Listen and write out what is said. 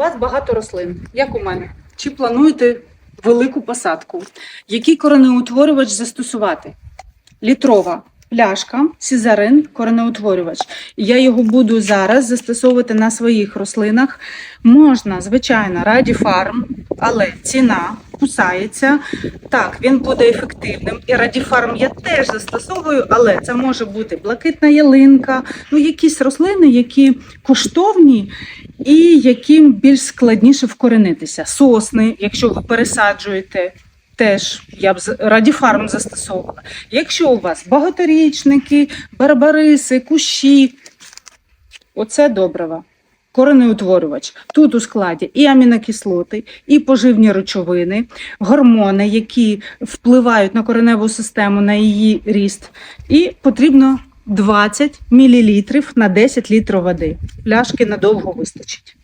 вас багато рослин, як у мене. Чи плануєте велику посадку? Який коренеутворювач застосувати? Літрова пляшка, сізарин, коренеутворювач. Я його буду зараз застосовувати на своїх рослинах. Можна, звичайно, радіфарм, але ціна кусається. Так, він буде ефективним. І радіфарм я теж застосовую, але це може бути блакитна ялинка, ну якісь рослини, які коштовні і яким більш складніше вкоренитися. Сосни, якщо ви пересаджуєте. Теж я б радіфарм застосовувала. Якщо у вас багаторічники, барбариси, кущі, оце добрива. Коренеутворювач. Тут у складі і амінокислоти, і поживні речовини, гормони, які впливають на кореневу систему, на її ріст. І потрібно 20 мл на 10 літрів води. Пляшки надовго вистачить.